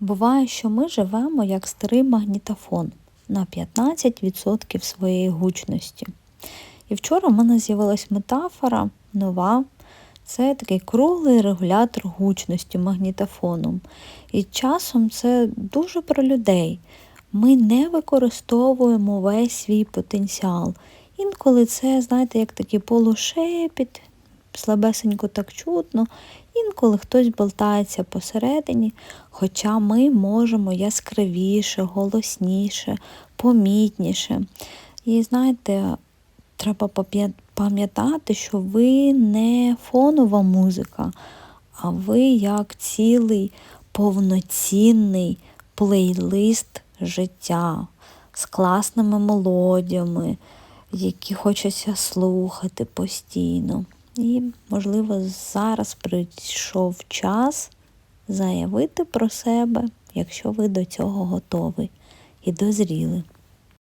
Буває, що ми живемо як старий магнітофон на 15% своєї гучності. І вчора в мене з'явилась метафора нова. Це такий круглий регулятор гучності магнітофоном. І часом це дуже про людей. Ми не використовуємо весь свій потенціал. Інколи це, знаєте, як такий полушепіт, слабесенько так чутно, інколи хтось болтається посередині, хоча ми можемо яскравіше, голосніше, помітніше. І знаєте, треба пам'ятати, що ви не фонова музика, а ви як цілий повноцінний плейлист життя з класними мелодіями, які хочеться слухати постійно. І, можливо, зараз прийшов час заявити про себе, якщо ви до цього готові і дозріли.